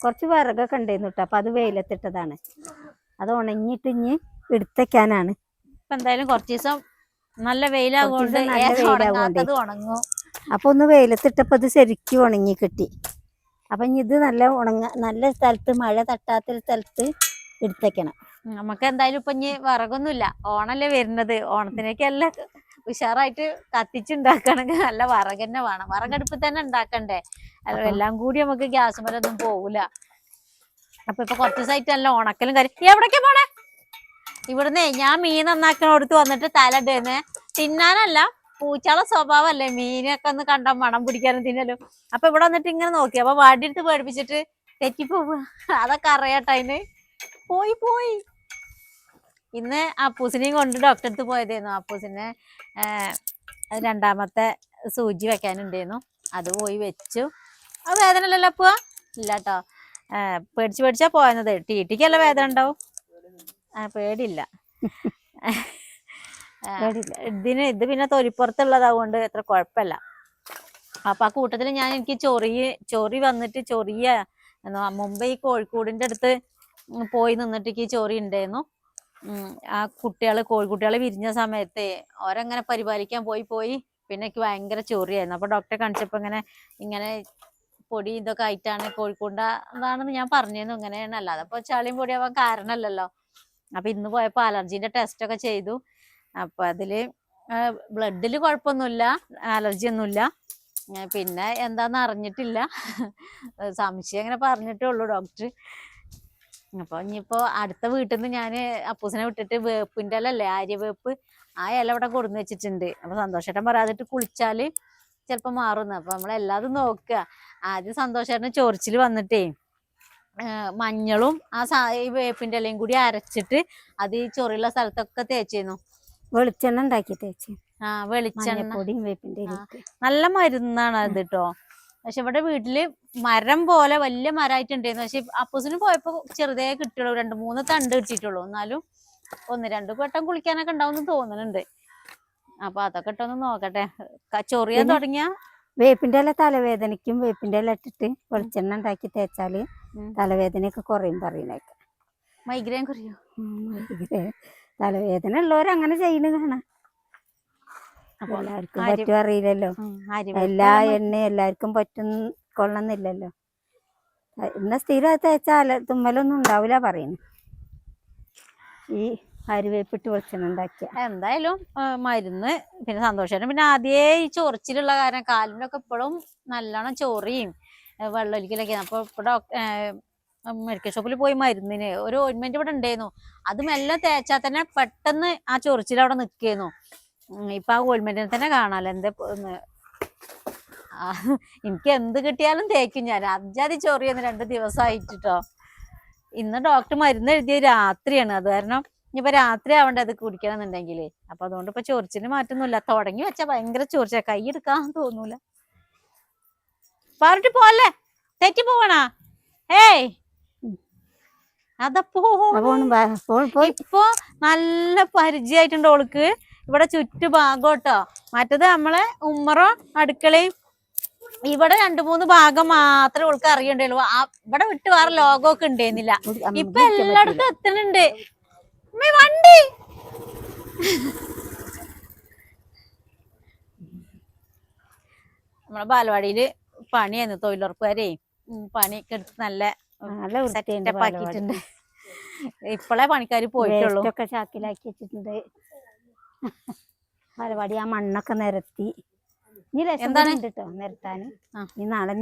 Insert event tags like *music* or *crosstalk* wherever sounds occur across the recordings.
കുറച്ച് വിറകൊക്കെ ഉണ്ടായിരുന്നു കേട്ടോ അപ്പൊ അത് വെയിലത്തിട്ടതാണ്. അത് ഉണങ്ങിയിട്ട് ഇനി എടുത്തേക്കാനാണ്. ഇപ്പൊ എന്തായാലും കുറച്ച് ദിവസം നല്ല വെയിലാകൊണ്ട് നല്ല ഉണങ്ങും. അപ്പൊ ഒന്ന് വെയിലത്തിട്ടപ്പോ ഇത് ശരിക്കും ഉണങ്ങി കിട്ടി. അപ്പൊ ഇനി ഇത് നല്ല ഉണങ്ങ നല്ല സ്ഥലത്ത് മഴ തട്ടാത്ത സ്ഥലത്ത് എടുത്തേക്കണം. നമുക്ക് എന്തായാലും ഇപ്പൊ ഇനി വിറകൊന്നുമില്ല. ഓണല്ലേ വരുന്നത്. ഓണത്തിനൊക്കെ എല്ലാം ഉഷാറായിട്ട് കത്തിച്ചുണ്ടാക്കണമെങ്കിൽ നല്ല വറക് തന്നെ വേണം. വറകടുപ്പ് തന്നെ ഉണ്ടാക്കണ്ടേ? അല്ല എല്ലാം കൂടി നമുക്ക് ഗ്യാസ് ഒന്നും പോകൂല അപ്പൊ ഇപ്പൊ കുറച്ച് ദിവസമായിട്ട് നല്ല ഉണക്കലും കാര്യം എവിടേക്കാ പോണേ? ഇവിടുന്ന് ഞാൻ മീൻ നന്നാക്കണോടത്ത് വന്നിട്ട് തല ഇടുന്നേ. തിന്നാനല്ല പൂച്ചാളെ സ്വഭാവമല്ലേ മീനൊക്കെ ഒന്ന് കണ്ട മണം പിടിക്കാനും തിന്നല്ലോ അപ്പൊ ഇവിടെ വന്നിട്ട് ഇങ്ങനെ നോക്കി. അപ്പൊ വാടിയെടുത്ത് പേടിപ്പിച്ചിട്ട് തെറ്റിപ്പോ അതൊക്കെ അറിയാട്ടതിന് പോയി പോയി. ഇന്ന് അപ്പൂസിനെയും കൊണ്ട് ഡോക്ടറെ അടുത്ത് പോയതായിരുന്നു. അപ്പൂസിനെ രണ്ടാമത്തെ സൂചി വെക്കാനുണ്ടായിരുന്നു. അത് പോയി വെച്ചു. അത് വേദന ഇല്ലല്ലോ അപ്പുവ? ഇല്ല കേട്ടോ പേടിച്ച് പേടിച്ചാ പോയത്. ടി ടിക്കല്ല വേദന ഉണ്ടാവും ആ പേടിയില്ല. ആ. ഇതിന് ഇത് പിന്നെ തൊലിപ്പുറത്തുള്ളതാകൊണ്ട് എത്ര കുഴപ്പമില്ല. അപ്പൊ ആ കൂട്ടത്തിൽ ഞാൻ എനിക്ക് ചൊറി ചൊറി വന്നിട്ട് ചൊറിയ മുമ്പ് ഈ കോഴിക്കോടിന്റെ അടുത്ത് പോയി നിന്നിട്ട് എനിക്ക് ചൊറി ഉണ്ടായിരുന്നു. ആ കുട്ടികൾ കോഴിക്കുട്ടികളെ വിരിഞ്ഞ സമയത്ത് ഓരങ്ങനെ പരിപാലിക്കാൻ പോയി പോയി പിന്നെ എനിക്ക് ഭയങ്കര ചൊറിയായിരുന്നു. അപ്പൊ ഡോക്ടറെ കാണിച്ചപ്പോ ഇങ്ങനെ ഇങ്ങനെ പൊടി ഇതൊക്കെ ആയിട്ടാണ് കോഴിക്കൂണ്ട അതാണെന്ന് ഞാൻ പറഞ്ഞിരുന്നു. ഇങ്ങനെയാണ്. അല്ലാതെ അപ്പൊ ചളിയും പൊടിയാവാൻ കാരണമല്ലല്ലോ. അപ്പൊ ഇന്ന് പോയപ്പോ അലർജീന്റെ ടെസ്റ്റ് ഒക്കെ ചെയ്തു. അപ്പൊ അതിൽ ബ്ലഡിൽ കുഴപ്പമൊന്നുമില്ല. അലർജി ഒന്നുമില്ല പിന്നെ എന്താന്ന് അറിഞ്ഞിട്ടില്ല. സംശയം അങ്ങനെ പറഞ്ഞിട്ടേ ഉള്ളൂ ഡോക്ടർ അപ്പൊ ഇനിയിപ്പോ അടുത്ത വീട്ടിൽ നിന്ന് ഞാൻ അപ്പൂസിനെ വിട്ടിട്ട് വേപ്പിന്റെ ഇല ആര്യ ആര്യവേപ്പ് ആ ഇല ഇവിടെ കൊടുന്ന് വെച്ചിട്ടുണ്ട്. അപ്പൊ സന്തോഷേട്ടൻ പറയാതിട്ട് കുളിച്ചാൽ ചിലപ്പോ മാറുന്നു. അപ്പൊ നമ്മളെല്ലാതും നോക്കുക ആദ്യം സന്തോഷേട്ടന് ചൊറിച്ചിൽ വന്നിട്ടേ മഞ്ഞളും ആ സാ ഈ വേപ്പിന്റെ ഇലയും കൂടി അരച്ചിട്ട് അത് ഈ ചൊറിയുള്ള സ്ഥലത്തൊക്കെ തേച്ചിരുന്നു വെളിച്ചെണ്ണ ഉണ്ടാക്കി തേച്ച്. ആ വെളിച്ചെണ്ണ. പൊടിയും വേപ്പിന്റെ നല്ല മരുന്നാണ് അത് കേട്ടോ പക്ഷെ ഇവിടെ വീട്ടിൽ മരം പോലെ വലിയ മരമായിട്ടുണ്ടായിരുന്നു പക്ഷെ അപ്പൂസിന് പോയപ്പോ ചെറുതേ കിട്ടുള്ളൂ രണ്ട് മൂന്ന് തണ്ട് കിട്ടിയിട്ടുള്ളൂ. എന്നാലും ഒന്ന് രണ്ട് വട്ടം കുളിക്കാനൊക്കെ ഉണ്ടാവും തോന്നുന്നുണ്ട് അപ്പൊ അതൊക്കെ ഇട്ടൊന്ന് നോക്കട്ടെ. ചൊറിയാൻ തുടങ്ങിയ? വേപ്പിന്റെ ഇല തലവേദനയ്ക്കും വേപ്പിന്റെ ഇല ഇട്ടിട്ട് വെളിച്ചെണ്ണ ഉണ്ടാക്കി തേച്ചാൽ. തലവേദനയൊക്കെ കുറയും പറയുന്നേക്ക് മൈഗ്രെയിൻ കുറയോ? തലവേദന ഉള്ളവർ അങ്ങനെ ചെയ്യുന്ന കാണാം. എല്ലാവർക്കും പറ്റും അറിയില്ലല്ലോ. എല്ലാ എണ്ണയും എല്ലാവർക്കും പറ്റും കൊള്ളുന്നില്ലല്ലോ. ഇന്ന സ്ഥിരം തേച്ചാൽ തുമ്മലൊന്നും ഉണ്ടാവില്ല പറയുന്നു ഈ അരുവേപ്പിട്ട് വെളിച്ചെണ്ണ ഉണ്ടാക്കിയ എന്തായാലും മരുന്ന് പിന്നെ സന്തോഷം പിന്നെ ആദ്യേ ഈ ചൊറിച്ചിലുള്ള കാരണം കാലിനൊക്കെ ഇപ്പോഴും നല്ലോണം ചൊറിയും. ഏ, വെള്ളമൊലിക്കലൊക്കെ അപ്പൊ ഇപ്പൊ ഡോക്ടർ മെഡിക്കൽ ഷോപ്പിൽ പോയി മരുന്നിന്. ഒരു ഓയിൻമെന്റ് ഇവിടെ ഉണ്ടായിരുന്നു. അത് മെല്ലെ തേച്ചാൽ തന്നെ പെട്ടെന്ന് ആ ചൊറിച്ചിൽ അവിടെ നിൽക്കുന്നു ഇപ്പൊ ആ ഓയിൻമെന്റിനെ തന്നെ കാണാല്ലോ എന്താ എനിക്ക് എന്ത് കിട്ടിയാലും തേക്കും ഞാൻ. അജാതി ചൊറിയെന്ന് രണ്ട് ദിവസമായിട്ടോ ഇന്ന് ഡോക്ടർ മരുന്ന് എഴുതിയ രാത്രിയാണ്. അത് കാരണം ഇനിയിപ്പോ രാത്രി ആവേണ്ട അത് കുടിക്കണം എന്നുണ്ടെങ്കിൽ അപ്പൊ അതുകൊണ്ട് ഇപ്പൊ ചൊറിച്ചിന് മാറ്റൊന്നുമില്ല. തുടങ്ങി വെച്ചാ ഭയങ്കര ചൊറിച്ച കൈ എടുക്കാൻ തോന്നൂല. പറഞ്ഞിട്ട് പോലെ തെറ്റി പോവണാ? ഏയ്! അതപ്പോ ഇപ്പൊ നല്ല പരിചയമായിട്ടുണ്ട് ഓൾക്ക്. ഇവിടെ ചുറ്റുഭാഗം കേട്ടോ. മറ്റത് നമ്മളെ ഉമ്മറോ അടുക്കളയും ഇവിടെ രണ്ടു മൂന്ന് ഭാഗം മാത്രമേ ഓൾക്ക് അറിയണ്ടുള്ളൂ ഇവിടെ വിട്ട് വേറെ ലോകമൊക്കെ ഉണ്ടായിരുന്നില്ല ഇപ്പൊ എല്ലായിടത്തും എത്തുന്നുണ്ട് ഉമ്മി, വണ്ടി നമ്മളെ ബാലവാടിയിൽ പണിയായിരുന്നു തൊഴിലുറപ്പുകാരെ പണിയൊക്കെ എടുത്ത് നല്ല നല്ല ആക്കിയിട്ടുണ്ട് ഇപ്പോഴേ പണിക്കാർ പോയിട്ടുള്ളൂ ഒക്കെ ചാക്കിലാക്കി വെച്ചിട്ടുണ്ട് ബാലവാടി ആ മണ്ണൊക്കെ നിരത്തി ഇനി എന്താണ്? കേട്ടോ ആ. ഈ നാളെ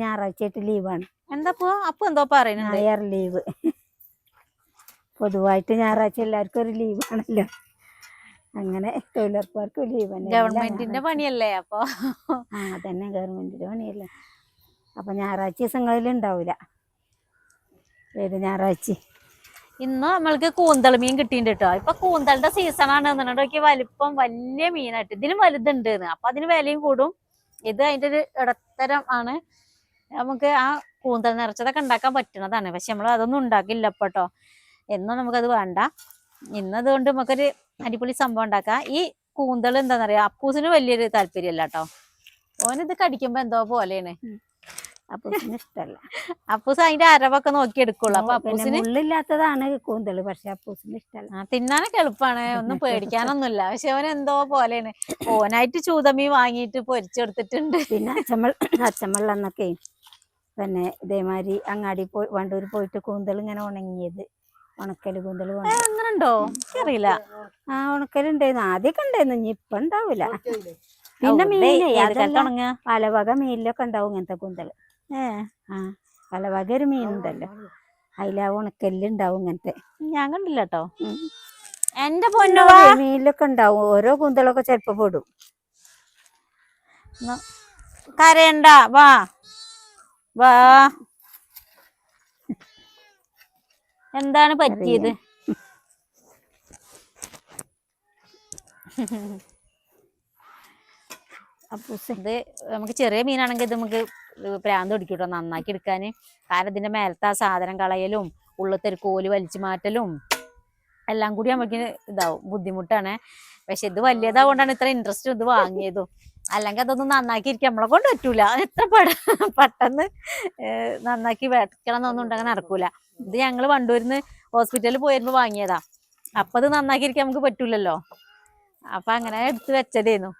ലീവാണ് എന്താ അപ്പൊ? എന്തോ പറയുന്നത് ഞായർ ലീവ് പൊതുവായിട്ട് ഞായറാഴ്ച എല്ലാവർക്കും ഒരു ലീവാണല്ലോ അങ്ങനെ തൊഴിലുറപ്പുകാർക്ക് ലീവ് തന്നെ ഗവൺമെന്റിന്റെ പണിയല്ലേ അപ്പൊ? ആ അതന്നെ ഗവൺമെന്റിന്റെ പണിയല്ലേ. അപ്പൊ ഞായറാഴ്ച ദിവസങ്ങളിൽ ഉണ്ടാവൂല. ഏത് ഞായറാഴ്ച? ഇന്ന് നമ്മൾക്ക് കൂന്തൽ മീൻ കിട്ടിയിട്ടുണ്ട് കേട്ടോ ഇപ്പൊ കൂന്തലിന്റെ സീസൺ ആണ്. വലിപ്പം വലിയ മീനായിട്ട്. ഇതിന് വലുതുണ്ട് അപ്പൊ അതിന് വിലയും കൂടും. ഇത് അതിന്റെ ഒരു ഇടത്തരം ആണ്. നമുക്ക് ആ കൂന്തൽ നിറച്ചതൊക്കെ ഉണ്ടാക്കാൻ പറ്റുന്നതാണ്. പക്ഷെ നമ്മൾ അതൊന്നും ഉണ്ടാക്കില്ല ഇപ്പൊ കേട്ടോ എന്നും നമുക്കത് വേണ്ട. ഇന്നതുകൊണ്ട് നമുക്കൊരു അടിപൊളി സംഭവം ഉണ്ടാക്കാം. ഈ കൂന്തൽ എന്താന്ന് പറയാ അപ്പൂസിന് വലിയൊരു താല്പര്യമല്ല കേട്ടോ ഓനിത് കടിക്കുമ്പോ എന്തോ പോലെയാണ്. അപ്പൂസിന് ഇഷ്ടല്ല. അപ്പൂസ് അതിന്റെ അരവൊക്കെ നോക്കി എടുക്കുള്ളൂ. അപ്പൊ അപ്പൂസിന് ഉള്ളില്ലാത്തതാണ് കൂന്തൽ പക്ഷെ അപ്പൂസിന് ഇഷ്ടല്ല. ആ, തിന്നാനൊക്കെ എളുപ്പാണ്. ഒന്നും പേടിക്കാനൊന്നുമില്ല. പക്ഷെ അവൻ എന്തോ പോലെയാണ്. ഓനായിട്ട് ചൂതമീ വാങ്ങിയിട്ട് പൊരിച്ചെടുത്തിട്ടുണ്ട്. പിന്നെ അച്ചമ്മൾ അച്ചമ്മള്ളന്നൊക്കെ പിന്നെ ഇതേമാതിരി അങ്ങാടി പോയി വണ്ടൂർ പോയിട്ട് കൂന്തൽ ഇങ്ങനെ ഉണങ്ങിയത്. ഉണക്കൽ കൂന്തൽ അങ്ങനെ ഉണ്ടോ അറിയില്ല ആ ഉണക്കലുണ്ടായിരുന്നു. ആദ്യമൊക്കെ ഉണ്ടായിരുന്നു. ഇനി ഇപ്പൊ ഉണ്ടാവില്ല. പിന്നെ മീനെ അതെല്ലാം ഉണങ്ങുക? പലവക മീനിലൊക്കെ ഉണ്ടാവും ഇങ്ങനത്തെ കൂന്തൽ ഏ ആ. പലവക ഒരു മീനുണ്ടല്ലോ. അതിൽ ആ. ഉണക്കല്ലുണ്ടാവും ഇങ്ങനത്തെ. ഞാൻ കണ്ടില്ല കേട്ടോ. എന്റെ പൊന്നുവാ മീനിലൊക്കെ ഉണ്ടാവും. ഓരോ കുന്തളൊക്കെ ചിലപ്പോ പെടും. കരയണ്ട. വാ. വാ. എന്താണ് പറ്റിയത്? അപ്പൂസ് ഇത് നമുക്ക് ചെറിയ മീനാണെങ്കിൽ ഇത് നമുക്ക് പ്രാന്ത് പിടിക്കൂട്ടോ നന്നാക്കി എടുക്കാന്. കാരണം ഇതിന്റെ മേലത്തെ ആ സാധനം കളയലും ഉള്ളത്തെ ഒരു കോൽ വലിച്ചു മാറ്റലും എല്ലാം കൂടി നമുക്ക് ഇതാവും ബുദ്ധിമുട്ടാണ്. പക്ഷെ ഇത് വലിയതാകൊണ്ടാണ് ഇത്ര ഇൻട്രസ്റ്റ് ഇത് വാങ്ങിയതും. അല്ലെങ്കിൽ അതൊന്നും നന്നാക്കി ഇരിക്കാൻ നമ്മളെ കൊണ്ട് പറ്റൂല. എത്ര പെട പെട്ടെന്ന് നന്നാക്കി വെക്കണം എന്നൊന്നും ഉണ്ടെങ്കിൽ നടക്കൂല. ഇത് ഞങ്ങൾ വണ്ടൂരിന്ന് ഹോസ്പിറ്റലിൽ പോയിരുന്നു വാങ്ങിയതാ. അപ്പത് അത് നന്നാക്കി ഇരിക്കാൻ നമുക്ക് പറ്റൂലല്ലോ. അപ്പൊ അങ്ങനെ എടുത്ത് വെച്ചതേന്നു.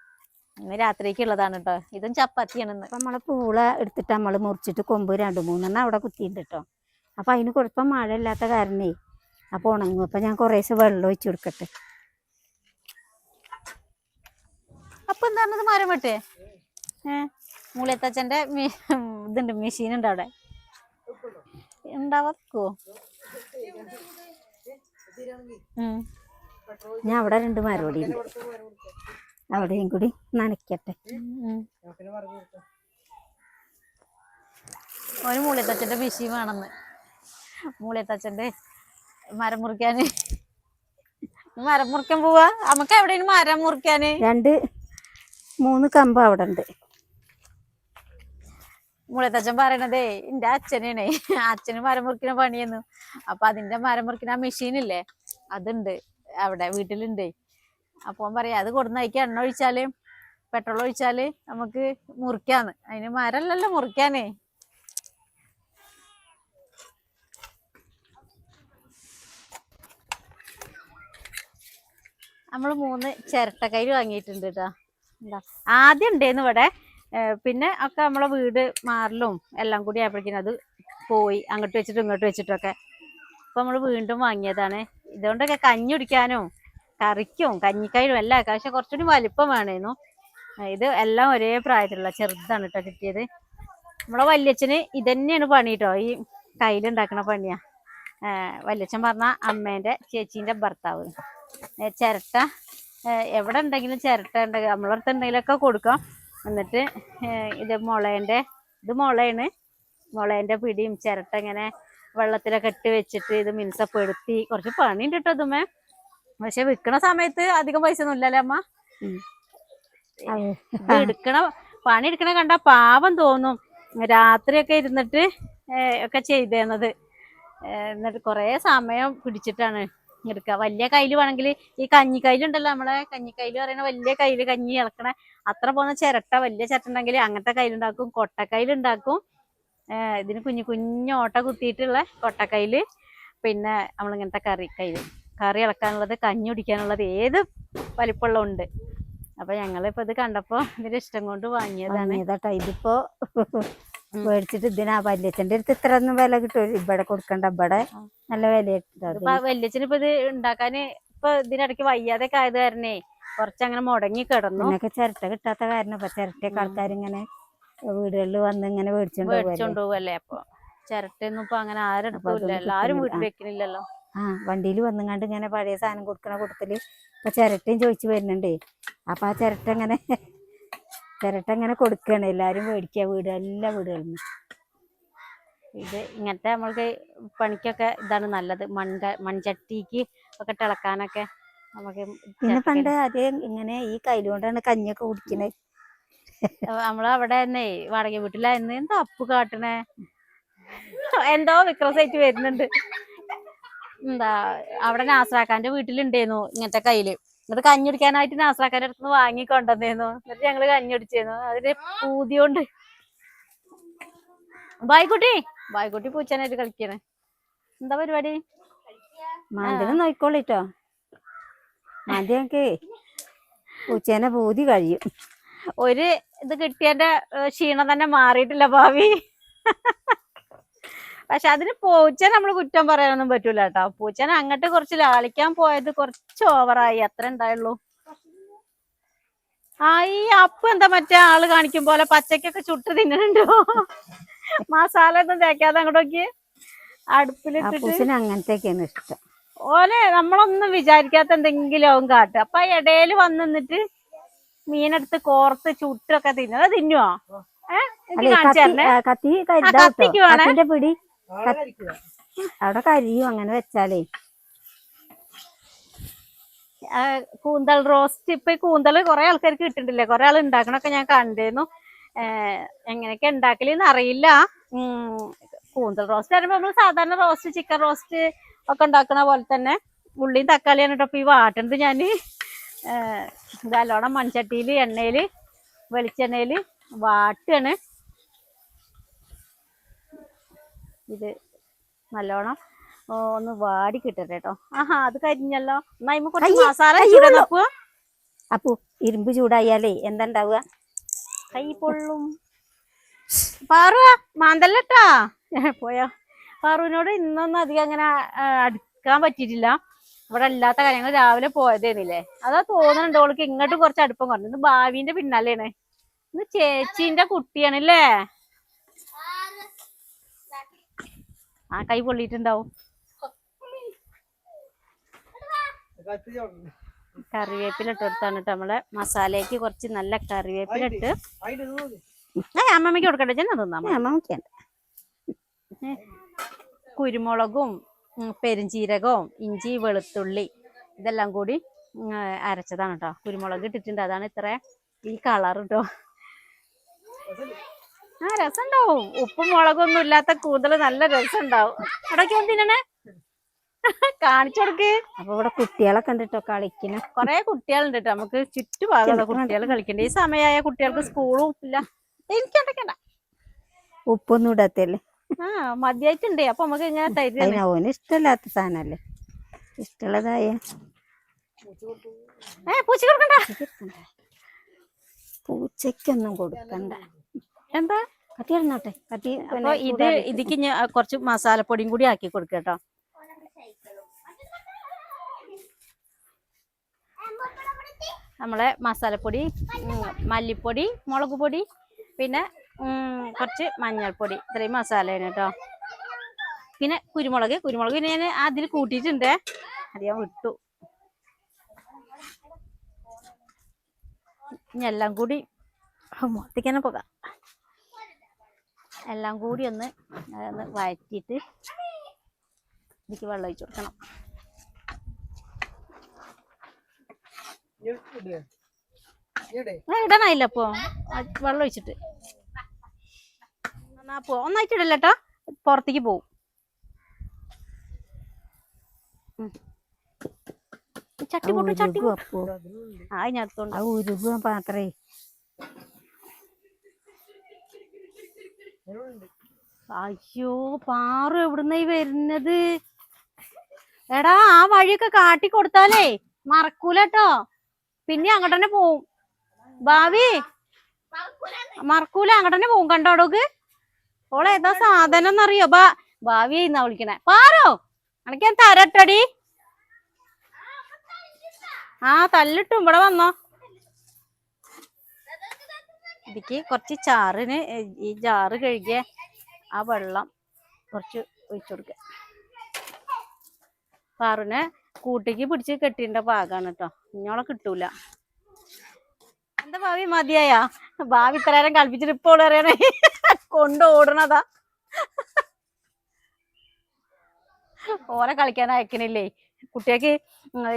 ഇന്ന് രാത്രിക്കുള്ളതാണ് കേട്ടോ ഇതും ചപ്പാത്തിയാണ് നമ്മളെ പൂള എടുത്തിട്ട് നമ്മൾ മുറിച്ചിട്ട് കൊമ്പ് രണ്ട് മൂന്നെണ്ണം അവിടെ കുത്തിയിട്ടുണ്ട് കേട്ടോ അപ്പൊ അതിന് കുഴപ്പം മഴ ഇല്ലാത്ത കാരണേ അപ്പൊ ഉണങ്ങും. അപ്പൊ ഞാൻ കുറേശ്ശെ വെള്ളം ഒഴിച്ചു കൊടുക്കട്ടെ. അപ്പൊ എന്താണ് മരം വെട്ടേ? ഏഹ് മൂളിയത്തച്ഛന്റെ ഇതുണ്ട് മെഷീൻ ഉണ്ട് അവിടെ. ഉണ്ടാവാക്കോ? ഉം. ഞാൻ അവിടെ രണ്ട് മരോടി ഉണ്ട് അവിടെയും കൂടി നനയ്ക്കട്ടെ. ഒരു ഓന് മൂളിയത്തച്ഛന്റെ മെഷീൻ വേണമെന്ന്. മൂളിയത്തച്ഛന്റെ മരം മുറിക്കാന്. മരം മുറിക്കാൻ പോവാ? നമുക്ക് എവിടെയാണ് മരം മുറിക്കാന് രണ്ട് മൂന്ന് കമ്പ് അവിടെ ഉണ്ട്. മുളത്തച്ഛൻ പറയണതേ എന്റെ അച്ഛനാണേ. അച്ഛന് മരം മുറിക്കുന്ന പണിയെന്നു. അപ്പൊ അതിന്റെ മരം മുറിക്കുന്ന ആ മെഷീൻ ഇല്ലേ? അതുണ്ട്. അവിടെ വീട്ടിലുണ്ട്. അപ്പൊ പറയാം അത് കൊടുന്ന അതിക്ക് എണ്ണ ഒഴിച്ചാൽ പെട്രോൾ ഒഴിച്ചാൽ നമുക്ക് മുറിക്കാന്ന്. അതിന് മരല്ലല്ലോ മുറിക്കാനേ. നമ്മൾ മൂന്ന് ചിരട്ടക്കൈര് വാങ്ങിയിട്ടുണ്ട് കേട്ടോ എന്താ ആദ്യം ഉണ്ടായിരുന്നു ഇവിടെ പിന്നെ ഒക്കെ നമ്മളെ വീട് മാറലും എല്ലാം കൂടി ആയപ്പോഴേക്കും അത് പോയി അങ്ങോട്ട് വെച്ചിട്ടും ഇങ്ങോട്ട് വെച്ചിട്ടൊക്കെ അപ്പൊ നമ്മൾ വീണ്ടും വാങ്ങിയതാണ്. ഇതുകൊണ്ടൊക്കെ കഞ്ഞി കുടിക്കാനും കറിക്കും കഞ്ഞിക്കയിലും എല്ലാം. പക്ഷെ കുറച്ചുകൂടി വലിപ്പം വേണേനു ഇത് എല്ലാം ഒരേ പ്രായത്തിലുള്ള ചെറുതാണ് കേട്ടോ കിട്ടിയത്. നമ്മളെ വല്യച്ഛന് ഇതന്നെയാണ് പണി കേട്ടോ ഈ കയ്യിലുണ്ടാക്കണ പണിയാ. വല്യച്ഛൻ പറഞ്ഞ അമ്മേന്റെ ചേച്ചീന്റെ ഭർത്താവ്. ചിരട്ട എവിടെ ഉണ്ടെങ്കിലും ചിരട്ട ഉണ്ടെങ്കിൽ നമ്മളടുത്ത് എന്തെങ്കിലുമൊക്കെ കൊടുക്കാം. എന്നിട്ട് ഇത് മുളേന്റെ ഇത് മുളയാണ് മുളേന്റെ പിടിയും ചിരട്ട ഇങ്ങനെ വെള്ളത്തിലൊക്കെ ഇട്ട് വെച്ചിട്ട് ഇത് മിനുസപ്പെടുത്തി കുറച്ച് പണിയുണ്ട് കേട്ടോ ഇതുമേ. പക്ഷെ വിൽക്കണ സമയത്ത് അധികം പൈസ ഒന്നും ഇല്ലല്ലേ അമ്മ എടുക്കണ പണി എടുക്കണ കണ്ട പാവം തോന്നും. രാത്രിയൊക്കെ ഇരുന്നിട്ട് ഒക്കെ ചെയ്തേന്നത്. എന്നിട്ട് കുറേ സമയം പിടിച്ചിട്ടാണ് എടുക്കുക വലിയ കയ്യിൽ വേണമെങ്കിൽ ഈ കഞ്ഞി കയ്യിലുണ്ടല്ലോ നമ്മളെ കഞ്ഞി കയ്യിൽ പറയുന്ന വലിയ കയ്യിൽ കഞ്ഞി ഇളക്കണ അത്ര പോകുന്ന ചിരട്ട വലിയ ചിരട്ട ഉണ്ടെങ്കിൽ അങ്ങനത്തെ കയ്യിലുണ്ടാക്കും കൊട്ടക്കയ്യിലുണ്ടാക്കും ഇതിന് കുഞ്ഞു കുഞ്ഞു ഓട്ട കുത്തിയിട്ടുള്ള കൊട്ടക്കയ്യിൽ പിന്നെ നമ്മളിങ്ങനത്തെ കറി കയ്യിൽ കറി ഇളക്കാനുള്ളത് കഞ്ഞി കുടിക്കാനുള്ളത് ഏത് വലിപ്പമുള്ള ഉണ്ട് അപ്പൊ ഞങ്ങളിപ്പോ ഇത് കണ്ടപ്പോ ഇതിന്റെ ഇഷ്ടം കൊണ്ട് വാങ്ങിയതാണ്. വാങ്ങിയതാട്ടോ. ഇതിപ്പോ മേടിച്ചിട്ട് ഇതിനാ വല്യച്ഛന്റെ അടുത്ത് ഇത്ര ഒന്നും വില കിട്ടും ഇവിടെ കൊടുക്കണ്ട. ഇവിടെ. നല്ല വില വല്യച്ഛന് ഇപ്പൊ ഇത് ഉണ്ടാക്കാന് ഇപ്പൊ ഇതിനിടയ്ക്ക് വയ്യാതെ ആയത് കാരണേ കുറച്ചങ്ങനെ മുടങ്ങി കിടന്നു. എന്നൊക്കെ ചിരട്ട കിട്ടാത്ത കാരണം ഇപ്പൊ ചിരട്ടയൊക്കെ ആൾക്കാരിങ്ങനെ വീടുകളിൽ വന്ന് ഇങ്ങനെ മേടിച്ചോണ്ട് മേടിച്ചോണ്ട് പോവല്ലേ? അപ്പൊ ചിരട്ടയൊന്നും ഇപ്പൊ അങ്ങനെ ആരും എല്ലാരും വീട്ടിൽ വെക്കണില്ലല്ലോ. ആ വണ്ടിയിൽ വന്നുങ്ങാണ്ട് ഇങ്ങനെ പഴയ സാധനം കൊടുക്കണ കൂട്ടത്തിൽ ഇപ്പൊ ചിരട്ടയും ചോദിച്ചു വരുന്നുണ്ടേ. അപ്പൊ ആ ചിരട്ട അങ്ങനെ *laughs* ചിരട്ട അങ്ങനെ കൊടുക്കണ. എല്ലാരും മേടിക്കുക വീട് എല്ലാ വീടുകളിൽ ഇത് ഇങ്ങനത്തെ നമ്മൾക്ക് പണിക്കൊക്കെ ഇതാണ് നല്ലത്. മൺക മൺചട്ടിക്ക് ഒക്കെ തിളക്കാനൊക്കെ നമുക്ക് പിന്നെ പണ്ട് ആദ്യം ഇങ്ങനെ ഈ കയ്യിലുകൊണ്ടാണ് കഞ്ഞിയൊക്കെ കുടിക്കണേ. നമ്മളവിടെ തന്നെ വാടക വീട്ടിലായിരുന്നു എന്താ അപ്പ് കാട്ടണേ? എന്തോ വിക്രസായിട്ട് വരുന്നുണ്ട്. എന്താ അവിടെ നാസറാക്കാന്റെ വീട്ടിലുണ്ടായിരുന്നു ഇങ്ങനത്തെ കയ്യിൽ. എന്നിട്ട് കഞ്ഞുടിക്കാനായിട്ട് നാസറാക്കാന്റെ അടുത്ത് വാങ്ങി കൊണ്ടുവന്നേന്നു. എന്നിട്ട് ഞങ്ങൾ കഞ്ഞുടിച്ചേന്നു അതിന്റെ അതിന് പൂതിയോണ്ട്. ബായ്ക്കുട്ടി ബായ്ക്കുട്ടി പൂച്ചാനായിട്ട് കളിക്കണേ. എന്താ പരിപാടി? മാന്തിനെ നോയിക്കോളിട്ടോ മാന്തി ഞങ്ങക്കേ പൂച്ചേനെ പൂതി കഴിയും. ഒരു ഇത് കിട്ടിയതിന്റെ ക്ഷീണം തന്നെ മാറിയിട്ടില്ല ഭാവി. പക്ഷെ അതിന് പൂച്ചനെ നമ്മൾ കുറ്റം പറയാനൊന്നും പറ്റൂല കേട്ടോ. പൂച്ചനെ അങ്ങോട്ട് കുറച്ച് ലാളിക്കാൻ പോയത് കുറച്ച് ഓവറായി അത്ര ഉണ്ടായുള്ളൂ. ആ ഈ അപ്പ് എന്താ മറ്റേ ആൾ കാണിക്കും പോലെ പച്ചക്കൊക്കെ ചുട്ട് തിന്നുന്നുണ്ടോ മസാല ഒന്നും തേക്കാതെ അങ്ങോട്ടൊക്കെ അടുപ്പിലിട്ടിട്ട് പൂച്ചന് ഇഷ്ടം. ഓലെ നമ്മളൊന്നും വിചാരിക്കാത്ത എന്തെങ്കിലും ആവും കാട്ടും. അപ്പൊ ഇടയിൽ വന്ന് നിന്നിട്ട് മീനെടുത്ത് കോർത്ത് ചുട്ടൊക്കെ തിന്നത് അത് തിന്നുവോ? ഏഹ് കത്തി കത്തി പിടി. അവിടെ കരിയും അങ്ങനെ വെച്ചാലേ. കൂന്തൽ റോസ്റ്റ്. ഇപ്പൊ കൂന്തൽ കുറെ ആൾക്കാർക്ക് കിട്ടിണ്ടല്ലേ കുറെ ആൾ ഉണ്ടാക്കണൊക്കെ ഞാൻ കണ്ടിരുന്നു എങ്ങനെയൊക്കെ ഉണ്ടാക്കലെന്ന് അറിയില്ല. കൂന്തൽ റോസ്റ്റ് പറയുമ്പോ നമ്മൾ സാധാരണ റോസ്റ്റ് ചിക്കൻ റോസ്റ്റ് ഒക്കെ ഉണ്ടാക്കണ പോലെ തന്നെ. ഉള്ളിയും തക്കാളിയാണ് കേട്ടോ. ഇപ്പൊ ഈ വാട്ടണ്ട് ഇത് നല്ലോണം മൺചട്ടിയിൽ എണ്ണയിൽ വെളിച്ചെണ്ണയിൽ വാട്ടാണ് ഇത് നല്ലോണം ഓ, ഒന്ന് വാടി കിട്ടട്ടെ കേട്ടോ ആഹാ അത് കരിഞ്ഞല്ലോ എന്നാ ഇമ്മ കുറച്ച് മസാല അപ്പൊ ഇരുമ്പ് ചൂടായാലേ എന്താ ഉണ്ടാവുക കൈ പൊള്ളും. പാറു മാന്തല്ലട്ടാ *laughs* പോയാ. പാറുവിനോട് ഇന്നൊന്നും അധികം അങ്ങനെ അടുക്കാൻ പറ്റിയിട്ടില്ല. ഇവിടെ അല്ലാത്ത കാര്യങ്ങൾ രാവിലെ പോയതേന്നില്ലേ അതാ തോന്നുന്നുണ്ട് ഓൾക്ക് ഇങ്ങോട്ട് കുറച്ച് അടുപ്പം കുറഞ്ഞു. ഇന്ന് ഭാവിന്റെ പിന്നാലെയാണ്. ഇന്ന് ചേച്ചീന്റെ കുട്ടിയാണല്ലേ. ആ കൈ പൊള്ളിയിട്ടുണ്ടാവും. കറിവേപ്പില ഇട്ട് കൊടുത്താണ് കേട്ടോ നമ്മളെ മസാലയ്ക്ക് കുറച്ച് നല്ല കറിവേപ്പില ഇട്ട് അമ്മമ്മയ്ക്ക് കൊടുക്കട്ടെ ചെന്നാ തിന്നാ കുരുമുളകും പെരുംജീരകവും ഇഞ്ചി വെളുത്തുള്ളി ഇതെല്ലാം കൂടി അരച്ചതാണ് കേട്ടോ കുരുമുളക് ഇട്ടിട്ടുണ്ട്. അതാണ് ഇത്ര ഈ കളർ കേട്ടോ ആ രസം ഉണ്ടാവും ഉപ്പും മുളകൊന്നും ഇല്ലാത്ത കൂന്തൽ നല്ല രസം ഉണ്ടാവും ഇടയ്ക്ക് എന്തിനാണ് കാണിച്ചു കൊടുക്ക്. അപ്പൊ ഇവിടെ കുട്ടികളെ കണ്ടിട്ടോ കളിക്കണ. കൊറേ കുട്ടികളുണ്ട് കേട്ടോ നമുക്ക് ചുറ്റുപാടുള്ള കുട്ടികൾ കളിക്കണ്ട. ഈ സമയമായ കുട്ടികൾക്ക് സ്കൂളും ഇല്ല. എന്തൊക്കെയാ ഉപ്പൊന്നും ഇടത്തല്ലേ? ആ മതിയായിട്ടുണ്ട്. അപ്പൊ നമുക്ക് ഇങ്ങനെ തരുന്ന അവന് ഇഷ്ടമില്ലാത്ത സാധനല്ലേ? ഇഷ്ടമുള്ളതായ. ഏ പൂച്ച കൊടുക്കണ്ട. പൂച്ചക്കൊന്നും കൊടുക്കണ്ട. എന്താ? കത്തി ഇടണോട്ടെ കത്തി അപ്പൊ ഇത് ഇതിക്ക് ഞാൻ കുറച്ച് മസാലപ്പൊടിയും കൂടി ആക്കി കൊടുക്കട്ടോ കേട്ടോ. നമ്മളെ മസാലപ്പൊടി മല്ലിപ്പൊടി മുളക് പൊടി പിന്നെ കുറച്ച് മഞ്ഞൾപ്പൊടി. ഇത്രയും മസാലയാണ് കേട്ടോ. പിന്നെ കുരുമുളക് കുരുമുളക് പിന്നെ ഞാൻ അതിൽ കൂട്ടിയിട്ടുണ്ട്. അത് ഞാൻ വിട്ടു. ഇനി എല്ലാം കൂടി മൊത്തക്കാനെ പോകാം എല്ലാം കൂടി ഒന്ന് ഒന്ന് വഴറ്റിയിട്ട് ഇതിക്ക് വെള്ളം ഒഴിച്ചു കൊടുക്കണം. ആ, ഇടാനായില്ല അപ്പൊ. വെള്ളം ഒഴിച്ചിട്ട്. എന്നാ പോ ഇടല്ല കേട്ടോ പുറത്തേക്ക് പോവും. ചട്ടി പൊട്ടു ചട്ടി. ആ ഞാൻ പാത്രേ. അയ്യോ പാറു എവിടുന്നായി വരുന്നത്? എടാ ആ വഴിയൊക്കെ കാട്ടി കൊടുത്താലേ മറക്കൂലട്ടോ പിന്നെ അങ്ങോട്ട് തന്നെ പോവും. ഭാവി മറക്കൂല അങ്ങോട്ട് തന്നെ പോവും. കണ്ടോ അടോക്ക്? ഓളെ ഏതാ സാധനം എന്നറിയോ ബാ ഭാവി എന്നാ വിളിക്കണേ. പാറോ അണക്കാൻ തരട്ടടി. ആ തല്ലിട്ടും. ഇവിടെ വന്നോ. ഇതിക്ക് കുറച്ച് ചാറിന് ഈ ചാറ് കഴുകിയ ആ വെള്ളം കുറച്ച് ഒഴിച്ചു കൊടുക്കുക പാറുനെ കൂട്ടിക്ക് പിടിച്ച് കെട്ടിണ്ട പാകാണ് കേട്ടോ ഇഞ്ഞോളെ കിട്ടൂല. എന്താ ഭാവി മതിയായാ? ഭാവി ഇത്ര കളിപ്പിച്ചിട്ട് ഇപ്പോൾ അറിയണേ കൊണ്ട് ഓടണതാ. ഓരെ കളിക്കാൻ അയക്കണില്ലേ? കുട്ടികൾക്ക്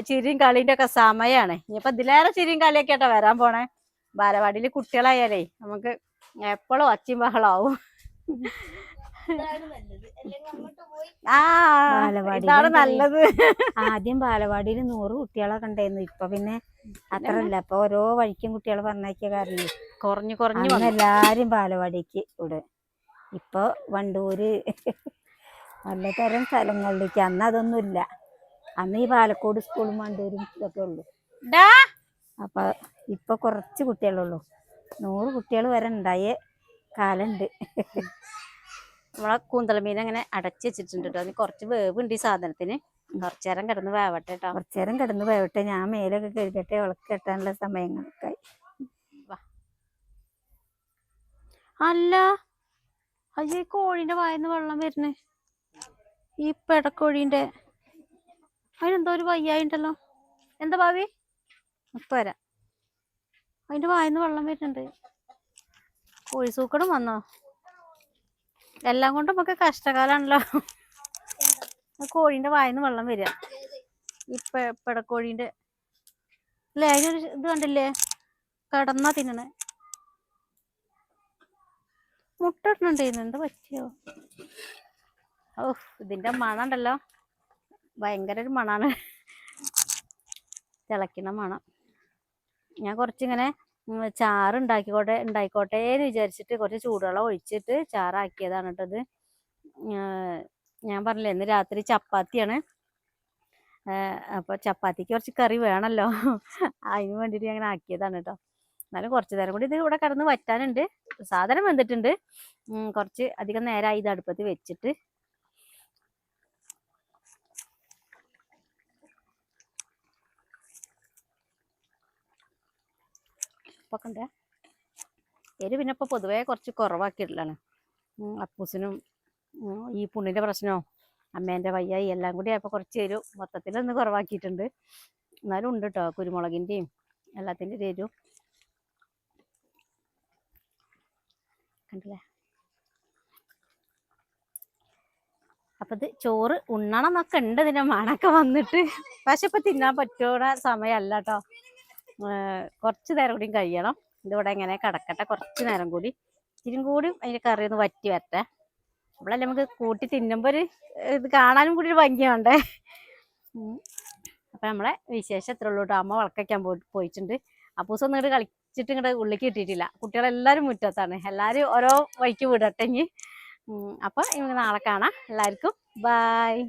ചിരിയും കളിന്റെ ഒക്കെ സമയാണ്. ഇനിയിപ്പൊ ഇതിലേറെ ചിരിയും കളിയൊക്കെ ആട്ടോ വരാൻ പോണേ. ബാലവാടിയിൽ കുട്ടികളായാലേ നമുക്ക് എപ്പോഴും ഒച്ചയും ബഹളാവും. ഇതാണ് നല്ലത്. ആദ്യം ബാലവാടിയിൽ നൂറ് കുട്ടികളെ കണ്ടായിരുന്നു ഇപ്പൊ പിന്നെ അത്രല്ല. അപ്പൊ ഓരോ വഴിക്കും കുട്ടികളെ പറഞ്ഞയക്കിയ കാരണം. കുറഞ്ഞു കുറഞ്ഞു എല്ലാരും ബാലവാടിക്ക് ഇവിടെ ഇപ്പൊ വണ്ടൂര് പലതരം സ്ഥലങ്ങളിലേക്ക്. അന്ന് അതൊന്നുമില്ല. അന്ന് ഈ പാലക്കോട് സ്കൂളും വണ്ടൂരും ഇതൊക്കെ ഉള്ളു. ഡാ! അപ്പോൾ ഇപ്പോൾ കുറച്ച് കുട്ടികളുള്ളൂ. നൂറ് കുട്ടികൾ വരെ ഉണ്ടായ കാലുണ്ട്. നമ്മളെ കൂന്തളമീൻ അങ്ങനെ അടച്ചു വെച്ചിട്ടുണ്ട് കേട്ടോ അതിന് കുറച്ച് വേവുണ്ട് ഈ സാധനത്തിന്. കുറച്ചു നേരം കിടന്ന് വേവട്ടെ കേട്ടോ കുറച്ചു നേരം കിടന്ന് വേവട്ടെ. ഞാൻ മേലൊക്കെ കഴുകട്ടെ ഉളക്ക് കെട്ടാനുള്ള സമയങ്ങളൊക്കെ അല്ല അയ്യേ കോഴിന്റെ കോഴീന്റെ വായന്ന് വെള്ളം വരുന്നേ ഈ പെടക്കോഴിന്റെ. അതിനെന്തോ ഒരു വയ്യായിണ്ടല്ലോ. എന്താ ഭാവി? ഇപ്പൊ വരാം അതിന്റെ വായന്ന് വെള്ളം വരുന്നുണ്ട്. കോഴി സൂക്കടും വന്നോ? എല്ലാം കൊണ്ടും നമുക്ക് കഷ്ടകാലാണല്ലോ. ആ കോഴീന്റെ വായന്ന് വെള്ളം വരിക. ഇപ്പ പെ- അല്ലെ അതിനൊരു ഇത് കണ്ടില്ലേ? കടന്നാ തിന്നണേ. മുട്ട ഇടുന്നുണ്ടായിരുന്നു എന്താ പറ്റിയോ? ഓ ഇതിന്റെ മണം ഉണ്ടല്ലോ ഭയങ്കര ഒരു മണാണ്. തിളയ്ക്കണ മണം. ഞാൻ കുറച്ചിങ്ങനെ ചാറ് ഉണ്ടാക്കിക്കോട്ടെ ഉണ്ടായിക്കോട്ടെ എന്ന് വിചാരിച്ചിട്ട് കുറച്ച് ചൂടുവെള്ളം ഒഴിച്ചിട്ട് ചാറാക്കിയതാണ് കേട്ടത് ഞാൻ പറഞ്ഞില്ലേ ഇന്ന് രാത്രി ചപ്പാത്തിയാണ്. അപ്പോൾ ചപ്പാത്തിക്ക് കുറച്ച് കറി വേണമല്ലോ അതിന് വേണ്ടിയിട്ട് ഞാൻ ആക്കിയതാണ് കേട്ടോ എന്നാലും കുറച്ച് നേരം കൂടി ഇത് ഇവിടെ കിടന്ന് വറ്റാനുണ്ട്. സാധനം വന്നിട്ടുണ്ട്. കുറച്ച് അധികം നേരമായി ഇത് അടുപ്പത്ത് വെച്ചിട്ട് ഉപ്പൊക്കെ എരി പിന്നെ ഇപ്പോൾ പൊതുവേ കുറച്ച് കുറവാക്കിയിട്ടുള്ളതാണ്. അപ്പൂസിനും ഈ പുണ്ണിന്റെ പ്രശ്നവും അമ്മേന്റെ വയ്യായി എല്ലാം കൂടി ആയപ്പോൾ കുറച്ച് മൊത്തത്തിൽ ഒന്ന് കുറവാക്കിയിട്ടുണ്ട്. എന്നാലും ഉണ്ട് കേട്ടോ കുരുമുളകിന്റെയും എല്ലാത്തിന്റെയും എരു. കണ്ടില്ലേ? അപ്പൊ ഇത് ചോറ് ഉണ്ണണം എന്നൊക്കെ ഉണ്ട് ഇതിന്റെ മണൊക്കെ വന്നിട്ട്. പക്ഷെ ഇപ്പൊ തിന്നാൻ പറ്റുന്ന സമയമല്ല കേട്ടോ കുറച്ച് നേരം കൂടിയും കഴിയണം. ഇതിവിടെ ഇങ്ങനെ കിടക്കട്ടെ കുറച്ച് നേരം കൂടി. ഇച്ചിരി കൂടി അതിന്റെ കറി ഒന്ന് വറ്റി വരട്ടെ. നമ്മളല്ലേ നമുക്ക് കൂട്ടി തിന്നുമ്പോ ഒരു ഇത് കാണാനും കൂടി ഒരു ഭംഗിയുണ്ട്. അപ്പം നമ്മളെ വിശേഷം എത്ര ഉള്ളൂ കേട്ടോ. അമ്മ വളക്കയ്ക്കാൻ പോയി പോയിട്ടുണ്ട്. അപ്പൂസം ഒന്നും ഇങ്ങോട്ട് കളിച്ചിട്ട് ഇങ്ങോട്ട് ഉള്ളിക്ക് കിട്ടിയിട്ടില്ല കുട്ടികളെല്ലാവരും മുറ്റത്താണ്. എല്ലാവരും ഓരോ വഴിക്ക് വിടട്ടെ ഇനി. അപ്പൊ നാളെ കാണാം. എല്ലാവർക്കും ബായ്